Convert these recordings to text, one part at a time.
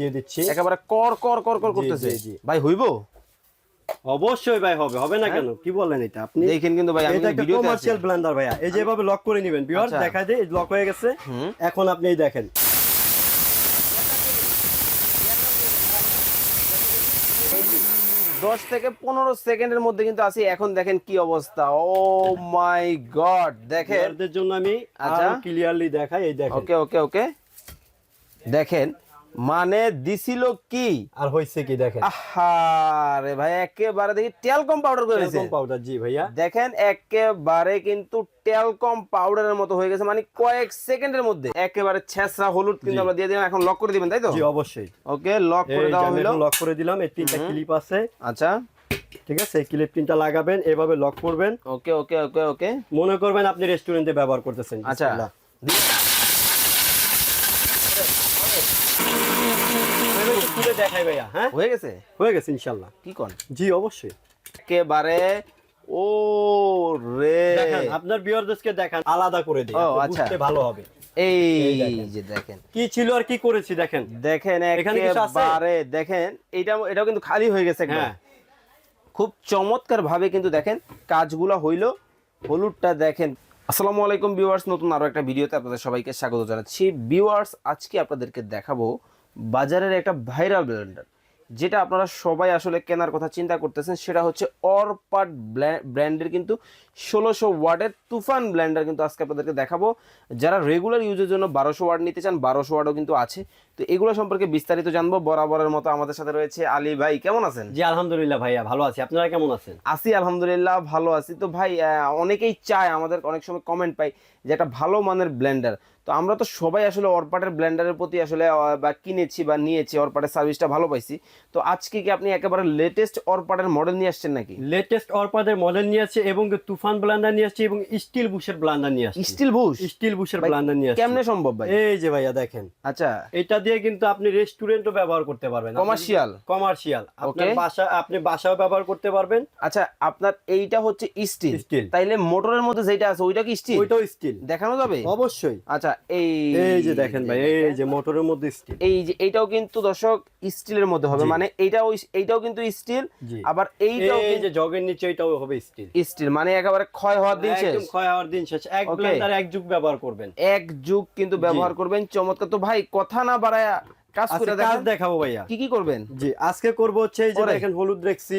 দিয়ে দিচ্ছি। একেবারে কর কর কর কর করতেছে। ভাই হইব? অবশ্যই ভাই হবে হবে না কেন? কি বলেন এটা আপনি? দেখেন কিন্তু ভাই আমি আছি। কমার্শিয়াল ব্লেন্ডার ভাইয়া। এই যেভাবে লক করে নেবেন ভিউয়ার আচ্ছা। দেখা যায় লক হয়ে গেছে। এখন আপনি এই দেখেন। দশ থেকে পনেরো সেকেন্ডের মধ্যে কিন্তু আছি। এখন দেখেন কি অবস্থা। ও মাই গড দেখেন। জন্য আমি। আচ্ছা। ক্লিয়ারলি দেখাই এই দেখেন। ওকে ওকে ওকে দেখেন। মানে দিছিল কি? আর হইছে কি দেখেন? আহারে ভাই একেবারে দেখি টেলকম পাউডার করে দিয়েছে পাউডার জি ভাইয়া। দেখেন একেবারে কিন্তু টেলকম পাউডারের মতো হয়ে গেছে মানে কয়েক সেকেন্ডের মধ্যে। একেবারে ছেঁচড়া হলুদ কিন্তু আমরা দিয়ে দিলাম এখন লক করে দিবেন তাই তো? জি অবশ্যই। ওকে লক করে দাও হলো। লক করে দিলাম এই তিনটা ক্লিপ আছে। আচ্ছা। ঠিক আছে এই ক্লিপ তিনটা লাগাবেন এভাবে লক করবেন। ওকে ওকে ওকে ওকে। মনে করবেন আপনি রেস্টুরেন্টে ব্যবহার করতেছেন আচ্ছা বিসমিল্লাহ। এবার একটু ভাইয়া হ্যাঁ? হয়ে গেছে? হয়ে গেছে ইনশাল্লাহ। কি কোন? জি অবশ্যই। একেবারে ও রে। আপনার বিয়ারদেরকে দেখান আলাদা করে দিই আচ্ছা। বুঝতে ভালো হবে। এই যে দেখেন। কি ছিল আর কি করেছি দেখেন। দেখেন? একেবারে দেখেন এটা এটাও কিন্তু খালি হয়ে গেছে হ্যাঁ। খুব চমৎকার ভাবে কিন্তু দেখেন কাজগুলো হইল। হলুদটা দেখেন। আসসালামু আলাইকুম ভিউয়ার্স নতুন আরও একটা ভিডিওতে আপনাদের সবাইকে স্বাগত জানাচ্ছি। ভিউয়ার্স আজকে আপনাদেরকে দেখাবো বাজারের একটা ভাইরাল ব্লেন্ডার যেটা আপনারা সবাই আসলে কেনার কথা চিন্তা করতেছেন সেটা হচ্ছে অরপাট ব্র্যান্ডের কিন্তু ষোলোশো ওয়ার্ডের তুফান ব্লেন্ডার কিন্তু আজকে আপনাদেরকে দেখাবো। যারা রেগুলার ইউজের জন্য বারোশো ওয়ার্ড নিতে চান বারোশো ওয়ার্ডও কিন্তু আছে। তো এগুলো সম্পর্কে বিস্তারিত জানব। বরাবরের মতো আমাদের সাথে রয়েছে আলী ভাই কেমন আছেন? জি আলহামদুলিল্লাহ ভাইয়া ভালো আছি। আপনারা কেমন আছেন? আছি আলহামদুলিল্লাহ ভালো আছি। তো ভাই অনেকেই চায় আমাদের অনেক সময় কমেন্ট পাই যে একটা ভালো মানের ব্লেন্ডার তো আমরা তো সবাই আসলে অরপাটের ব্লেন্ডারের প্রতি আসলে বা কিনেছি বা নিয়েছি অরপাটের সার্ভিসটা ভালো পাইছি। তো আজকে কি আপনি একেবারে লেটেস্ট অরপাটের মডেল নিয়ে আসছেন নাকি? লেটেস্ট অরপাদের মডেল নিয়ে আসছে এবং তুফান ব্লান্ডার নিয়ে আসছে এবং স্টিল বুশের ব্লান্ডার নিয়ে আসছে। স্টিল বুশ স্টিল বুশের ভাই, ব্লান্ডার নিয়ে আসছে। কেমনে সম্ভব ভাই? এই যে ভাইয়া দেখেন। আচ্ছা। এটা দিয়ে কিন্তু আপনি রেস্টুরেন্টও ব্যবহার করতে পারবেন। কমার্শিয়াল কমার্শিয়াল আপনার বাসা আপনি বাসাও ব্যবহার করতে পারবেন। আচ্ছা আপনার এইটা হচ্ছে স্টিল Steel। তাইলে মোটরের মধ্যে যেটা আছে ওইটা কি স্টিল ওইটাও স্টিল দেখানো যাবে? অবশ্যই। আচ্ছা এই এই যে দেখেন ভাই এই যে মোটরের মধ্যে স্টিল এই যে এইটাও কিন্তু দর্শক স্টিলের মধ্যে হবে মানে এইটাও কিন্তু স্টিল আবার এইটাও এই যে জগের নিচে এটাও হবে স্টিল স্টিল মানে একেবারে ক্ষয় হওয়ার দিন শেষ। একদম ক্ষয় হওয়ার দিন শেষ। এক ব্লেন্ডার এক যুগ ব্যবহার করবেন। এক যুগ কিন্তু ব্যবহার করবেন চমৎকার। তো ভাই কথা না বাড়ায় কাজ করে দেখাবো ভাইয়া। কি কি করবেন? জি আজকে করব হচ্ছে এই যে দেখেন হলুদ রাখছি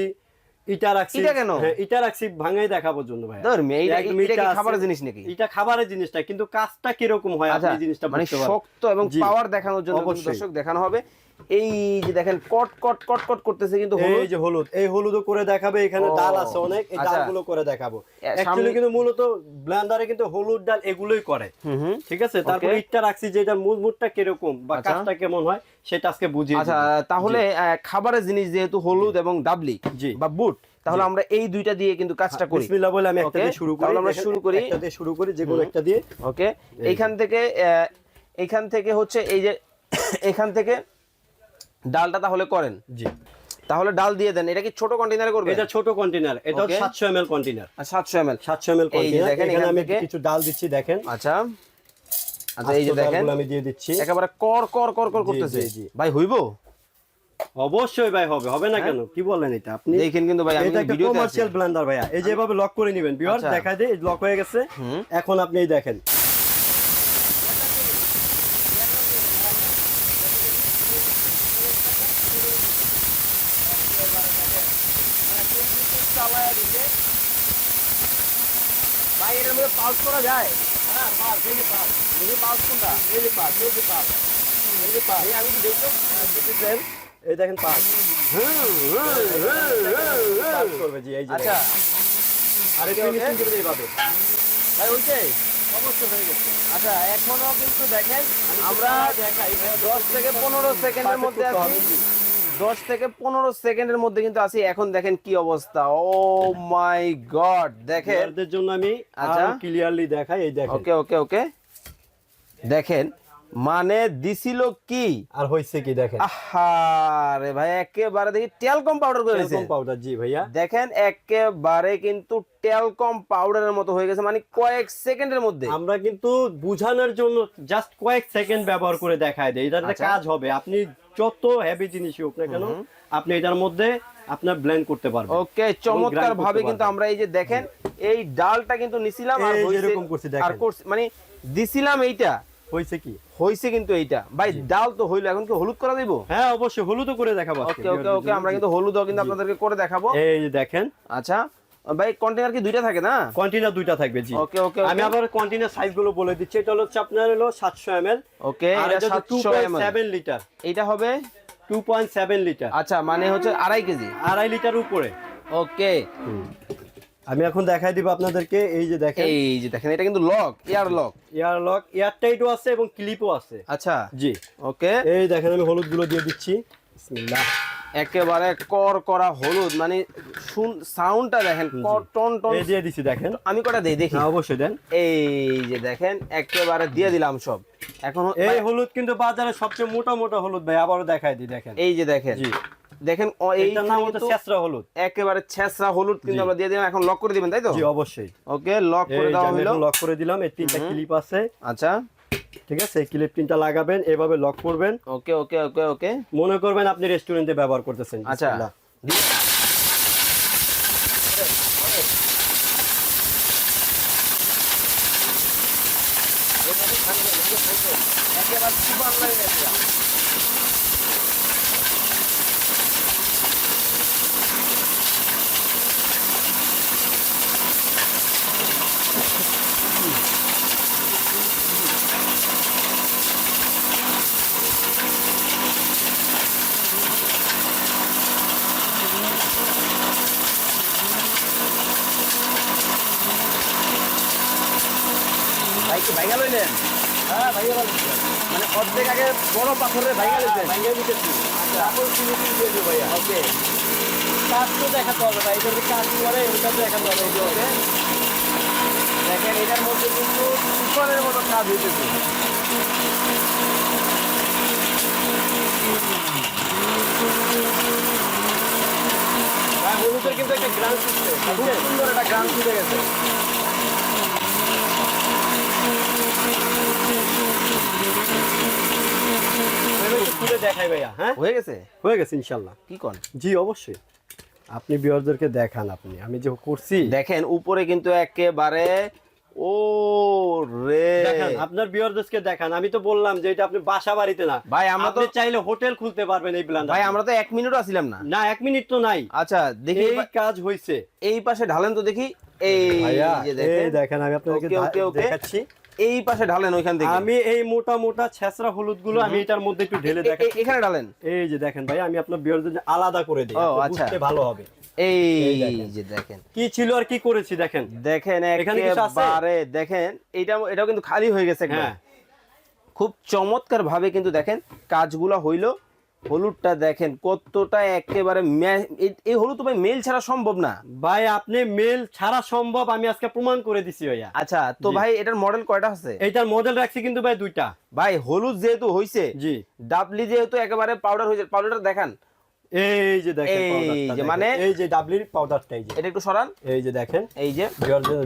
ইটা রাখছি কেন? হ্যাঁ ইটা রাখছি ভাঙাই দেখাবার জন্য ভাই ধর কি খাবারের জিনিস নাকি? এটা খাবারের জিনিসটা কিন্তু কাজটা কীরকম হয় আচ্ছা আপনি জিনিসটা মানে শক্ত এবং। পাওয়ার দেখানোর জন্য। দর্শক দেখানো হবে এই যে দেখেন কট কট কট কট করতেছে কিন্তু হলুদ। এই যে হলুদ এই হলুদও করে দেখাবে এখানে ডাল আছে অনেক এই আচ্ছা। ডালগুলো করে দেখাবো। অ্যাকচুয়ালি কিন্তু মূলত ব্লেন্ডারে কিন্তু হলুদ ডাল এগুলোই করে। ঠিক আছে? তারপর ইটটা রাখছি যে এটার মূল মুডটা কীরকম বা আচ্ছা। কাজটা কেমন হয় সেটা আজকে বুঝিয়ে আচ্ছা তাহলে খাবারের জিনিস যেহেতু হলুদ এবং ডাবলি জি। বা বুট তাহলে আমরা এই দুইটা দিয়ে কিন্তু কাজটা করি। বিসমিল্লাহ বলে আমি একটা দিয়ে শুরু করি। তাহলে আমরা শুরু করি। একটা দিয়ে শুরু করি যে কোনো একটা দিয়ে। ওকে এইখান থেকে এইখান থেকে হচ্ছে এই যে এখান থেকে ডালটা তাহলে করেন। জি। তাহলে ডাল দিয়ে দেন। এটা কি ছোট কন্টেনারে করবে এটা ছোট কন্টেনার এটা Okay. সাতশো কন্টেনার সাতশো এম এল সাতশো এম এল এই যে কন্টেনার দেখেন, এখানে আমি কিছু ডাল দিচ্ছি দেখেন। আচ্ছা। আচ্ছা এই যে দেখেন। আমি দিয়ে দিচ্ছি। একেবারে কর কর কর কর করতেছে। ভাই হইব? অবশ্যই ভাই হবে। হবে না কেন? কি বলেন এটা আপনি? দেখেন কিন্তু ভাই আমি আছি। কমার্শিয়াল ব্লেন্ডার ভাইয়া। এই যেভাবে লক করে নেবেন। ভিউয়ার আচ্ছা। দেখা যায় লক হয়ে গেছে। এখন আপনি এই দেখেন। ভাই এর মধ্যে পাউস করা যায়? হ্যাঁ পাউস এই যে পাউস এই যে পাউস কোনটা? এই যে পাউস এই যে পাউস এই যে পাউস আমি তো দেখছ? দেখেন, এই দেখেন পাঁচ করবে জি এই যে আচ্ছা। আর okay. ফিনিশিং করবে এইভাবে ভাই অবশ্যই হয়ে গেছে। আচ্ছা এখনও কিন্তু দেখেন আমরা দেখাই। দশ থেকে পনেরো সেকেন্ডের মধ্যে আছি। দশ থেকে পনেরো সেকেন্ডের মধ্যে কিন্তু আসি। এখন দেখেন কি অবস্থা। ও মাই গড দেখেন। জন্য আমি। আচ্ছা। ক্লিয়ারলি দেখাই এই দেখেন। ওকে ওকে ওকে দেখেন। মানে দিছিল কি? আর হয়েছে কি দেখেন? আহারে ভাই একেবারে দেখি টেলকম পাউডার করে দিয়েছে পাউডার জি ভাইয়া। দেখেন একেবারে কিন্তু টেলকম পাউডারের মতো হয়ে গেছে মানে কয়েক সেকেন্ডের মধ্যে। আমরা কিন্তু বুঝানোর জন্য জাস্ট কয়েক সেকেন্ড ব্যবহার করে দেখায় দেয় এটাতে আচ্ছা। কাজ হবে। আপনি যত হেভি জিনিসই হোক না কেন আপনি এটার মধ্যে আপনার ব্লেন্ড করতে পারবেন। ওকে চমৎকার ভাবে কিন্তু আমরা এই যে দেখেন এই ডালটা কিন্তু নিছিলাম আর হইছে-। আর করছি মানে দিছিলাম এইটা। হয়েছে কি? হইছে কিন্তু এইটা। ভাই ডাল তো হইল এখন কি হলুদ করা দিব হ্যাঁ অবশ্যই হলুদও করে দেখাবো ওকে ওকে ওকে আমরা কিন্তু হলুদও কিন্তু আপনাদেরকে করে দেখাবো। এই যে দেখেন। আচ্ছা ভাই কন্টেনার কি দুইটা থাকে না? কন্টেনার দুইটা থাকবে জি। ওকে ওকে আমি আবার কন্টেনার সাইজগুলো বলে দিচ্ছি। এটা হচ্ছে আপনার হলো সাতশো এম এল ওকে আর এটা এটা two 700 point ml seven litre এটা হবে? টু পয়েন্ট সেভেন লিটার আচ্ছা মানে হচ্ছে আড়াই কেজি। আড়াই লিটার উপরে। ওকে। আমি এখন দেখাই দিব আপনাদেরকে এই যে দেখেন। এই যে দেখেন এটা কিন্তু lock air lock air lock air টাইটও আছে এবং ক্লিপও আছে। আচ্ছা। জি। ওকে। এই দেখেন আমি হলুদগুলো দিয়ে দিচ্ছি। বিসমিল্লাহ। একেবারে কর করা হলুদ মানে শুন সাউন্ডটা দেখেন কর টন টন। দিয়ে দিচ্ছি দেখেন। আমি কটা দেই দেখি। হ্যাঁ অবশ্যই দেন। এই যে দেখেন একেবারে দিয়ে দিলাম সব। এখন এই হলুদ কিন্তু বাজারে সবচেয়ে মোটা মোটা হলুদ ভাই আবারও দেখাই দিই দেখেন। এই যে দেখেন। জি। দেখেন এইটার নাম হচ্ছে ছেঁচড়া হলুদ। একেবারে ছেঁচড়া হলুদ কিন্তু আমরা দিয়ে দিলাম এখন লক করে দিবেন তাই তো? জি অবশ্যই। ওকে লক করে যে দেওয়া হলো। লক করে দিলাম এই তিনটা ক্লিপ আছে। আচ্ছা। ঠিক আছে এই ক্লিপ তিনটা লাগাবেন এভাবে লক করবেন। ওকে ওকে ওকে ওকে। মনে করবেন আপনি রেস্টুরেন্টে ব্যবহার করতেছেন আচ্ছা। একেবারে সুপার লাগে ভাইগা লইলেন? হ্যাঁ ভাইয়া মানে অর্ধেক আগে বড় পাথরের ভাইগা লইছেন ভাইয়া দিতেছি। তারপর ফিনিশিং দিয়ে দেবো ভাইয়া। ওকে। কাজ তো দেখাতে হবে ভাই এটা যে কাজ করে ওটা দেখাতে হবে ওকে? দেখেন এটার মধ্যে কিন্তু সুপারের মতো কাজ হইতেছে। ভাই হলুদের কিন্তু একটা গ্রান্ড খুব সুন্দর একটা গান ছুটে গেছে। খুলে দেখাই ভাইয়া হ্যাঁ? হয়ে গেছে? হয়ে গেছে ইনশাল্লাহ। কি কন জি অবশ্যই। আপনি বিয়ারদেরকে দেখান আপনি। আমি যে করছি দেখেন উপরে কিন্তু একেবারে ও রে দেখান আপনার বিয়ারদেরকে দেখান আমি তো বললাম যে এটা আপনি বাসা বাড়িতে না। ভাই আমরা তো চাইলে হোটেল খুলতে পারবেন এই ব্লান্ডার ভাই আমরা তো এক মিনিটও আসিলাম না। না এক মিনিট তো নাই। আচ্ছা দেখি এই কাজ হইছে। এই পাশে ঢালেন তো দেখি। এই যে দেখেন। এই দেখেন আমি ওকে। দেখাচ্ছি। এই পাশে ঢালেন ওইখান থেকে? আমি এই মোটা মোটা ছেঁচড়া হলুদগুলো আমি এটার মধ্যে একটু ঢেলে এ- এখানে ঢালেন? এই যে দেখেন ভাই আমি আপনার বিয়ের জন্য আলাদা করে দিই আচ্ছা। বুঝতে ভালো হবে। এই এই যে দেখেন। কি ছিল আর কি করেছি দেখেন? দেখেন এখানে একেবারে দেখেন এটা এটাও কিন্তু খালি হয়ে গেছে হ্যাঁ। খুব চমৎকার ভাবে কিন্তু দেখেন কাজগুলো হইল। হলুদটা দেখেন কতটা একেবারে এই- হলুদ ভাই মেল ছাড়া সম্ভব না। ভাই আপনি মেল ছাড়া সম্ভব আমি আজকে প্রমাণ করে দিছি ভাইয়া। আচ্ছা তো ভাই এটার মডেল কয়টা আছে? এইটার মডেল রাখছি কিন্তু ভাই দুইটা। ভাই হলুদ যেহেতু হইছে জি। ডাবলি যেহেতু একেবারে পাউডার হয়েছে পাউডারটা দেখান। এই যে দেখেন এই যে মানে- এই যে ডাবলির পাউডারটা এই যে। এটা একটু সরান। এই যে দেখেন। এই যে।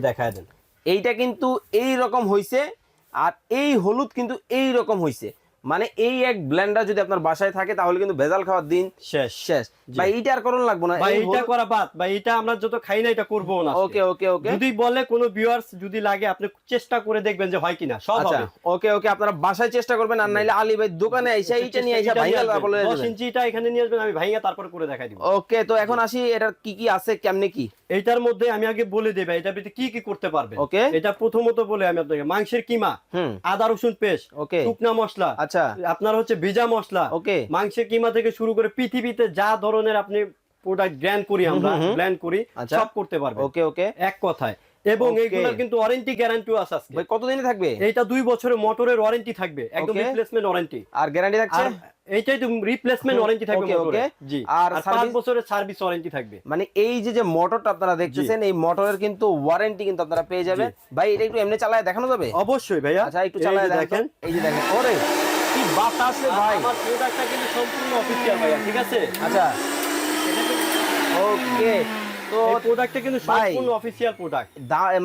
দেখায় দেন। এইটা কিন্তু এই রকম হইছে আর এই হলুদ কিন্তু এই রকম হইছে। মানে এই এক ব্লেন্ডার যদি আপনার বাসায় থাকে তাহলে কিন্তু ভেজাল খাওয়ার দিন শেষ। শেষ। ভাই এইটা আর করুন লাগবো না। ভাই এটা করা বাদ। ভাই এটা আমরা যত খাই না এটা করব না ওকে ওকে ওকে। যদি বলে কোনো ভিউয়ার্স যদি লাগে আপনি চেষ্টা করে দেখবেন যে হয় কিনা সব আচ্ছা হবে। ওকে ওকে আপনারা বাসায় চেষ্টা করবেন আর নাইলে আলী ভাই দোকানে আইসা এইটা নিয়ে আইসা এটা ভাইয়া। তারপরে দশ ইঞ্চিটা এখানে নিয়ে আসবেন আমি ভাইয়া তারপরে করে দেখাই দিব। ওকে তো এখন আসি এটার কি কি আছে কেমনে কি? এইটার মধ্যে আমি আগে বলে দেব এটা ভিতরে কি কি করতে পারবে Okay. এটা প্রথমত বলে আমি আপনাকে মাংসের কিমা আদা রসুন পেস্ট ওকে। শুকনা মশলা আচ্ছা। আপনার হচ্ছে ভেজা মশলা। ওকে। মাংসের কিমা থেকে শুরু করে পৃথিবীতে যা ধরনের আপনি প্রোডাক্ট গ্র্যান্ড করি আমরা। ব্ল্যান্ড করি আচ্ছা। সব করতে পারবে ওকে ওকে। এক কথায়। এবং. এইগুলোর কিন্তু ওয়ারেন্টি গ্যারান্টিও আছে আজকে। ভাই কতদিনে থাকবে? এইটা দুই বছরের মোটরের ওয়ারেন্টি থাকবে। একদম রিপ্লেসমেন্ট ওয়ারেন্টি আর গ্যারান্টি থাকছে? এইটাই তো রিপ্লেসমেন্ট ওয়ারেন্টি থাকবে মোটরে জি। আর পাঁচ বছরের সার্ভিস ওয়ারেন্টি থাকবে। মানে এই যে যে মোটরটা আপনারা দেখতেছেন এই মোটরের কিন্তু ওয়ারেন্টি কিন্তু আপনারা পেয়ে যাবেন। ভাই এটা একটু এমনি চালায় দেখানো যাবে? অবশ্যই ভাইয়া। আচ্ছা একটু চালায় দেখেন। দেখেন। এই যে দেখেন। ওরে! কি বাতাস ভাই? আমার প্রোডাক্টটা কিন্তু সম্পূর্ণ অফিসিয়াল ভাইয়া ঠিক আছে? আচ্ছা। ওকে তো প্রোডাক্টটা কিন্তু সম্পূর্ণ অফিসিয়াল প্রোডাক্ট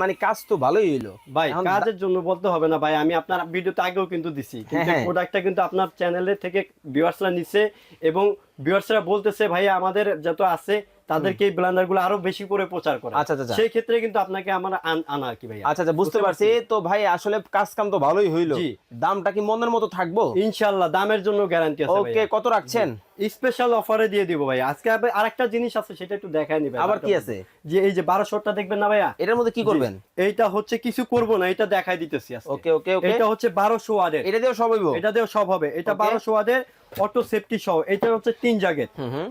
মানে কাজ তো ভালোই ভাই কাজের জন্য বলতে হবে না ভাই আমি আপনার ভিডিওতে আগেও কিন্তু দিছি। কিন্তু হ্যাঁ। প্রোডাক্টটা কিন্তু আপনার চ্যানেলে থেকে ভিউয়ার্সরা নিছে এবং ভিউয়ার্সরা বলতেছে ভাই আমাদের যত আছে তাদেরকে এই ব্লেন্ডারগুলো আরও বেশি করে প্রচার করে। আচ্ছা, আচ্ছা, আচ্ছা। সেই ক্ষেত্রে কিন্তু আপনাকে আমার আনা আর কি ভাই আচ্ছা আচ্ছা বুঝতে পারছি। তো ভাই আসলে কাজ কাম তো ভালোই হইল। জি। দামটা কি মনের মতো থাকব? ইনশাআল্লাহ দামের জন্য গ্যারান্টি আছে ওকে কত রাখছেন? স্পেশাল অফারে দিয়ে দিব ভাই। আজকে আরেকটা জিনিস আছে সেটা একটু দেখায় নিবে আবার কি আছে? যে এই যে বারোশোটা দেখবেন না ভাইয়া? এটার মধ্যে কি করবেন? এইটা হচ্ছে কিছু করব না এটা দেখাই দিতেছি আজকে। ওকে ওকে ওকে এটা হচ্ছে বারোশো ওয়ার্ডের এটা দিয়েও সব হইব? এটা দিয়েও সব হবে। এটা Okay. বারোশো ওয়ার্ডের অটো সেফটি সহ। এটা হচ্ছে তিন হুম।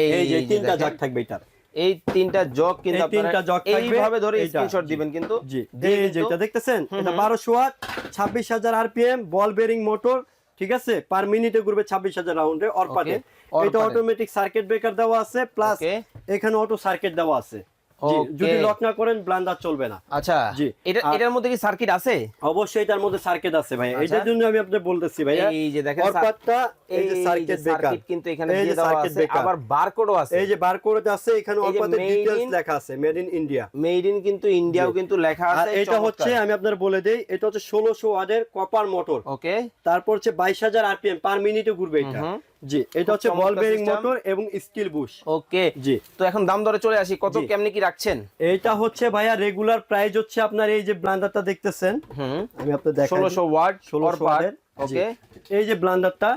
এই যে তিনটা জাগ থাকবে এটার। এই তিনটা জগ কিন্তু তিনটা জগ এইভাবে ধরে স্ক্রিনশট দিবেন কিন্তু। জি এই যে এটা দেখতেছেন এটা বারোশো ওয়াট ছাব্বিশ হাজার আরপিএম বল বেরিং মোটর ঠিক আছে? পার মিনিটে ঘুরবে ছাব্বিশ হাজার রাউন্ডে অরপাটে Okay, এটা অটোমেটিক সার্কিট ব্রেকার দেওয়া আছে প্লাস এখানে অটো সার্কিট দেওয়া আছে. যদি লক না করেন ব্লান্ডার চলবে না। আচ্ছা জি, এটা এটার মধ্যে কি সার্কিট আছে? অবশ্যই এটার মধ্যে সার্কিট আছে ভাই। আচ্ছা। এটার জন্য আমি আপনাকে বলতেছি ভাইয়া এই যে দেখেন এই যে সার্কিট সার্কিট কিন্তু এখানে দিয়ে দেওয়া আছে আবার বারকোডও আছে। এই যে বারকোড আছে এখানে অরপাতে ডিটেইলস লেখা আছে made in India made in কিন্তু ইন্ডিয়াও কিন্তু লেখা আছে এটা হচ্ছে আমি আপনার বলে দেই এটা হচ্ছে ষোলোশো ওয়াটের কপার মোটর ওকে তারপর হচ্ছে বাইশ হাজার আরপিএম পার মিনিটে ঘুরবে এটা। জি এটা হচ্ছে বল বেয়ারিং। মোটর এবং স্টিল বুশ ওকে জি। তো এখন দাম দরে চলে আসি কত কেমনে কি রাখছেন? এটা হচ্ছে ভাইয়া রেগুলার প্রাইস হচ্ছে আপনার এই যে ব্লান্ডারটা দেখতেছেন। হুম। আমি আপনার দেখাই ষোলোশো ওয়াট 1600 ওয়াট ওকে এই যে ব্লান্ডারটা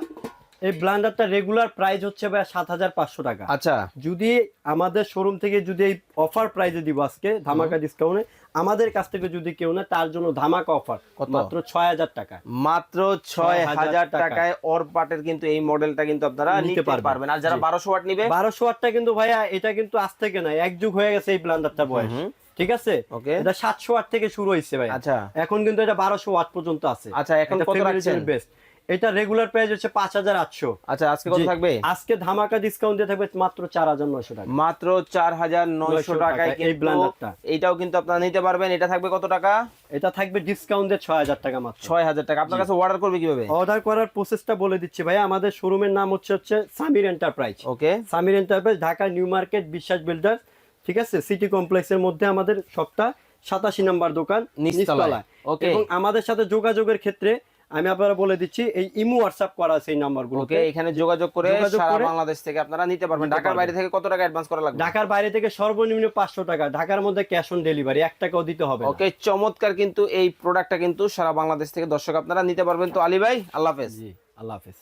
এই ব্লান্ডারটা রেগুলার প্রাইস হচ্ছে ভাইয়া সাত হাজার পাঁচশো টাকা। আচ্ছা। যদি আমাদের শোরুম থেকে যদি এই অফার প্রাইজে দিব আজকে ধামাকা ডিসকাউন্টে আমাদের কাছ থেকে যদি কেউ নেয় তার জন্য ধামাকা অফার কত? মাত্র ছয় হাজার টাকা। মাত্র ছয় হাজার হাজার টাকা। টাকায় অর পাটের কিন্তু এই মডেলটা কিন্তু আপনারা নিতে পারবেন। আর যারা জি। বারোশো ওয়াট নিবে? বারোশো ওয়াটটা কিন্তু ভাইয়া এটা কিন্তু আজ থেকে নাই এক যুগ হয়ে গেছে এই ব্লান্ডারটা বয়স। ঠিক আছে? এটা সাতশো ওয়াট থেকে শুরু হয়েছে ভাই আচ্ছা। এখন কিন্তু এটা বারোশো ওয়াট পর্যন্ত আছে। আচ্ছা, এখন কত রাখছেন? বেস্ট এটা রেগুলার প্রাইস হচ্ছে পাঁচ হাজার আটশো। আচ্ছা আজকে কত থাকবে? আজকে ধামাকা ডিসকাউন্ট দিয়ে থাকবে মাত্র চার হাজার নয়শো টাকা। মাত্র চার হাজার নয়শো 900 টাকায় এই ব্লেন্ডারটা। এইটাও কিন্তু আপনারা নিতে পারবেন। এটা থাকবে কত টাকা? এটা থাকবে ডিসকাউন্ট দিয়ে ছয় হাজার টাকা মাত্র। ছয় হাজার টাকা। আপনার কাছে অর্ডার করবে কীভাবে? অর্ডার করার প্রসেসটা বলে দিচ্ছি ভাই আমাদের শোরুমের নাম হচ্ছে হচ্ছে Samir enterprise okay. Samir enterprise Dhaka new market Biswas builder ঠিক আছে? সিটি কমপ্লেক্সের মধ্যে আমাদের সবটা সাতাশি নাম্বার দোকান নিচতলায়। এবং আমাদের সাথে যোগাযোগের ক্ষেত্রে আমি আপনারা বলে দিচ্ছি এই ইমো হোয়াটসঅ্যাপ করা আছে এই নাম্বারগুলো ওকে এখানে যোগাযোগ করে সারা বাংলাদেশ থেকে আপনারা নিতে পারবেন। ঢাকার বাইরে থেকে কত টাকা অ্যাডভান্স করা লাগবে? ঢাকার বাইরে থেকে সর্বনিম্ন পাঁচশো টাকা ঢাকার মধ্যে ক্যাশ অন ডেলিভারি 1 টাকাও দিতে হবে ওকে চমৎকার কিন্তু এই প্রোডাক্টটা কিন্তু সারা বাংলাদেশ থেকে দর্শক আপনারা নিতে পারবেন। তো আলী ভাই আল্লাহ হাফেজ। জি আল্লাহ হাফেজ।